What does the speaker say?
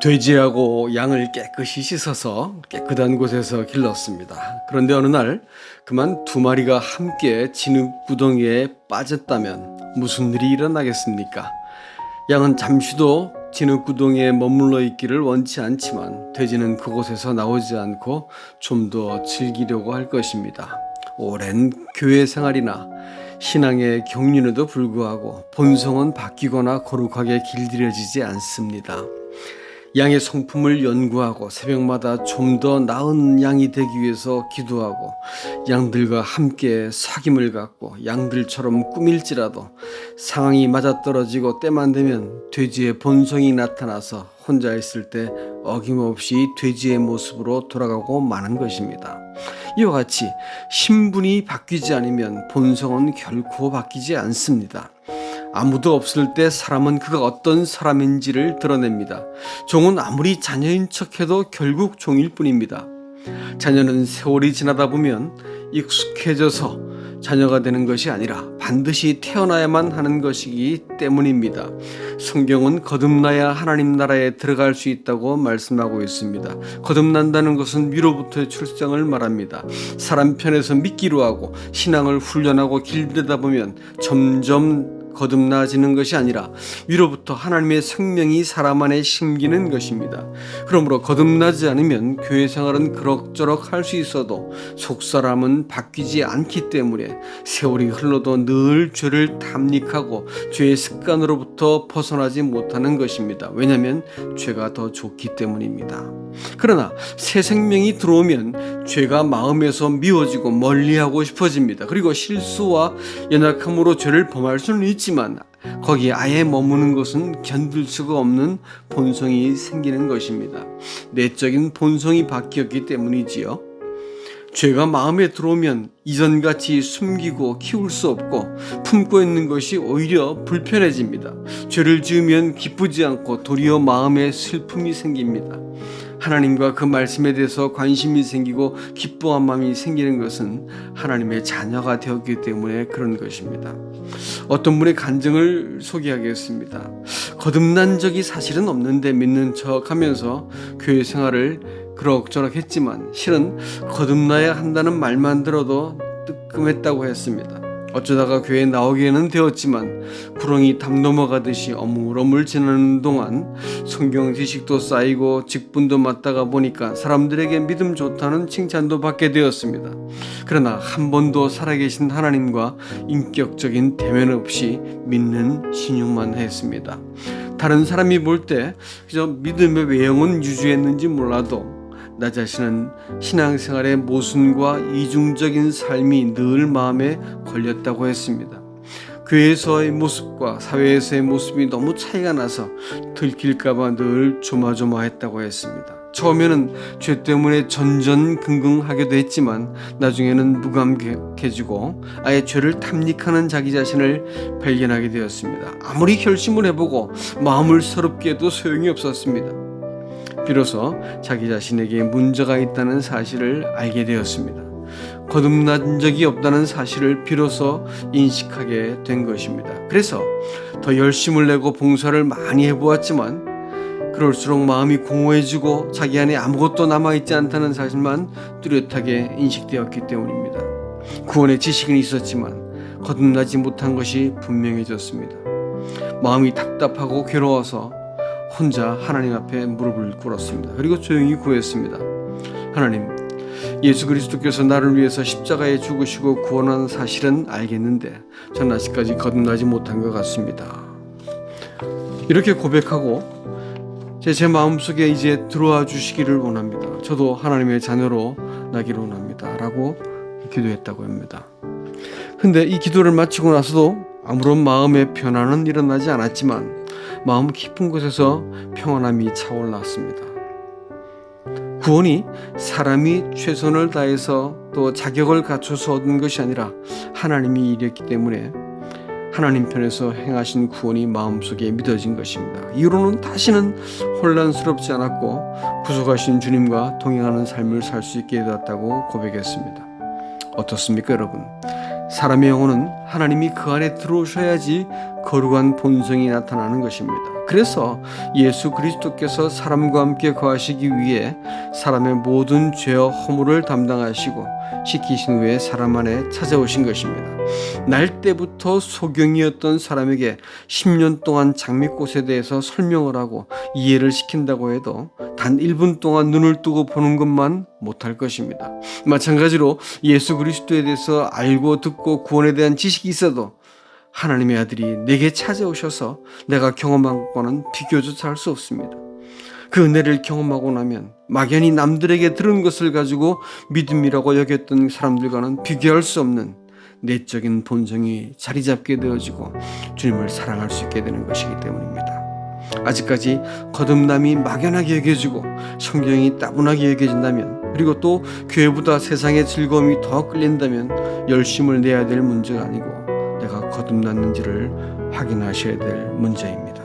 돼지하고 양을 깨끗이 씻어서 깨끗한 곳에서 길렀습니다. 그런데 어느 날 그만 두 마리가 함께 진흙구덩이에 빠졌다면 무슨 일이 일어나겠습니까? 양은 잠시도 진흙구덩이에 머물러 있기를 원치 않지만 돼지는 그곳에서 나오지 않고 좀 더 즐기려고 할 것입니다. 오랜 교회 생활이나 신앙의 경륜에도 불구하고 본성은 바뀌거나 거룩하게 길들여지지 않습니다. 양의 성품을 연구하고 새벽마다 좀 더 나은 양이 되기 위해서 기도하고 양들과 함께 사귐을 갖고 양들처럼 꾸밀지라도 상황이 맞아떨어지고 때만 되면 돼지의 본성이 나타나서 혼자 있을 때 어김없이 돼지의 모습으로 돌아가고 마는 것입니다. 이와 같이 신분이 바뀌지 않으면 본성은 결코 바뀌지 않습니다. 아무도 없을 때 사람은 그가 어떤 사람인지를 드러냅니다. 종은 아무리 자녀인 척해도 결국 종일 뿐입니다. 자녀는 세월이 지나다 보면 익숙해져서 자녀가 되는 것이 아니라 반드시 태어나야만 하는 것이기 때문입니다. 성경은 거듭나야 하나님 나라에 들어갈 수 있다고 말씀하고 있습니다. 거듭난다는 것은 위로부터의 출생을 말합니다. 사람 편에서 믿기로 하고 신앙을 훈련하고 길들다 보면 점점 거듭나지는 것이 아니라 위로부터 하나님의 생명이 사람 안에 심기는 것입니다. 그러므로 거듭나지 않으면 교회 생활은 그럭저럭 할 수 있어도 속사람은 바뀌지 않기 때문에 세월이 흘러도 늘 죄를 탐닉하고 죄의 습관으로부터 벗어나지 못하는 것입니다. 왜냐하면 죄가 더 좋기 때문입니다. 그러나 새 생명이 들어오면 죄가 마음에서 미워지고 멀리하고 싶어집니다. 그리고 실수와 연약함으로 죄를 범할 수는 있지 만 거기에 아예 머무는 것은 견딜 수가 없는 본성이 생기는 것입니다. 내적인 본성이 바뀌었기 때문이지요. 죄가 마음에 들어오면 이전같이 숨기고 키울 수 없고 품고 있는 것이 오히려 불편해집니다. 죄를 지으면 기쁘지 않고 도리어 마음에 슬픔이 생깁니다. 하나님과 그 말씀에 대해서 관심이 생기고 기뻐한 마음이 생기는 것은 하나님의 자녀가 되었기 때문에 그런 것입니다. 어떤 분의 간증을 소개하겠습니다. 거듭난 적이 사실은 없는데 믿는 척 하면서 교회 생활을 그럭저럭 했지만 실은 거듭나야 한다는 말만 들어도 뜨끔했다고 했습니다. 어쩌다가 교회에 나오게는 되었지만 구렁이 담 넘어가듯이 어물어물 지나는 동안 성경 지식도 쌓이고 직분도 맡다가 보니까 사람들에게 믿음 좋다는 칭찬도 받게 되었습니다. 그러나 한 번도 살아계신 하나님과 인격적인 대면 없이 믿는 신용만 했습니다. 다른 사람이 볼 때 그저 믿음의 외형은 유지했는지 몰라도 나 자신은 신앙생활의 모순과 이중적인 삶이 늘 마음에 걸렸다고 했습니다. 교회에서의 모습과 사회에서의 모습이 너무 차이가 나서 들킬까봐 늘 조마조마했다고 했습니다. 처음에는 죄 때문에 전전긍긍하게도 했지만 나중에는 무감각해지고 아예 죄를 탐닉하는 자기 자신을 발견하게 되었습니다. 아무리 결심을 해보고 마음을 서럽게 해도 소용이 없었습니다. 비로소 자기 자신에게 문제가 있다는 사실을 알게 되었습니다. 거듭난 적이 없다는 사실을 비로소 인식하게 된 것입니다. 그래서 더 열심을 내고 봉사를 많이 해보았지만 그럴수록 마음이 공허해지고 자기 안에 아무것도 남아있지 않다는 사실만 뚜렷하게 인식되었기 때문입니다. 구원의 지식은 있었지만 거듭나지 못한 것이 분명해졌습니다. 마음이 답답하고 괴로워서 혼자 하나님 앞에 무릎을 꿇었습니다. 그리고 조용히 구했습니다. 하나님, 예수 그리스도께서 나를 위해서 십자가에 죽으시고 구원한 사실은 알겠는데 전 아직까지 거듭나지 못한 것 같습니다. 이렇게 고백하고 제, 제 마음속에 이제 들어와 주시기를 원합니다. 저도 하나님의 자녀로 나기를 원합니다. 라고 기도했다고 합니다. 근데 이 기도를 마치고 나서도 아무런 마음의 변화는 일어나지 않았지만 마음 깊은 곳에서 평안함이 차올랐습니다. 구원이 사람이 최선을 다해서 또 자격을 갖춰서 얻은 것이 아니라 하나님이 이랬기 때문에 하나님 편에서 행하신 구원이 마음속에 믿어진 것입니다. 이후로는 다시는 혼란스럽지 않았고 구속하신 주님과 동행하는 삶을 살 수 있게 되었다고 고백했습니다. 어떻습니까, 여러분? 사람의 영혼은 하나님이 그 안에 들어오셔야지 거룩한 본성이 나타나는 것입니다. 그래서 예수 그리스도께서 사람과 함께 거하시기 위해 사람의 모든 죄와 허물을 담당하시고 씻기신 후에 사람 안에 찾아오신 것입니다. 날 때부터 소경이었던 사람에게 10년 동안 장미꽃에 대해서 설명을 하고 이해를 시킨다고 해도 단 1분 동안 눈을 뜨고 보는 것만 못할 것입니다. 마찬가지로 예수 그리스도에 대해서 알고 듣고 구원에 대한 지식이 있어도 하나님의 아들이 내게 찾아오셔서 내가 경험한 것과는 비교조차 할 수 없습니다. 그 은혜를 경험하고 나면 막연히 남들에게 들은 것을 가지고 믿음이라고 여겼던 사람들과는 비교할 수 없는 내적인 본성이 자리 잡게 되어지고 주님을 사랑할 수 있게 되는 것이기 때문입니다. 아직까지 거듭남이 막연하게 여겨지고 성경이 따분하게 여겨진다면 그리고 또 교회보다 세상의 즐거움이 더 끌린다면 열심을 내야 될 문제가 아니고 내가 거듭났는지를 확인하셔야 될 문제입니다.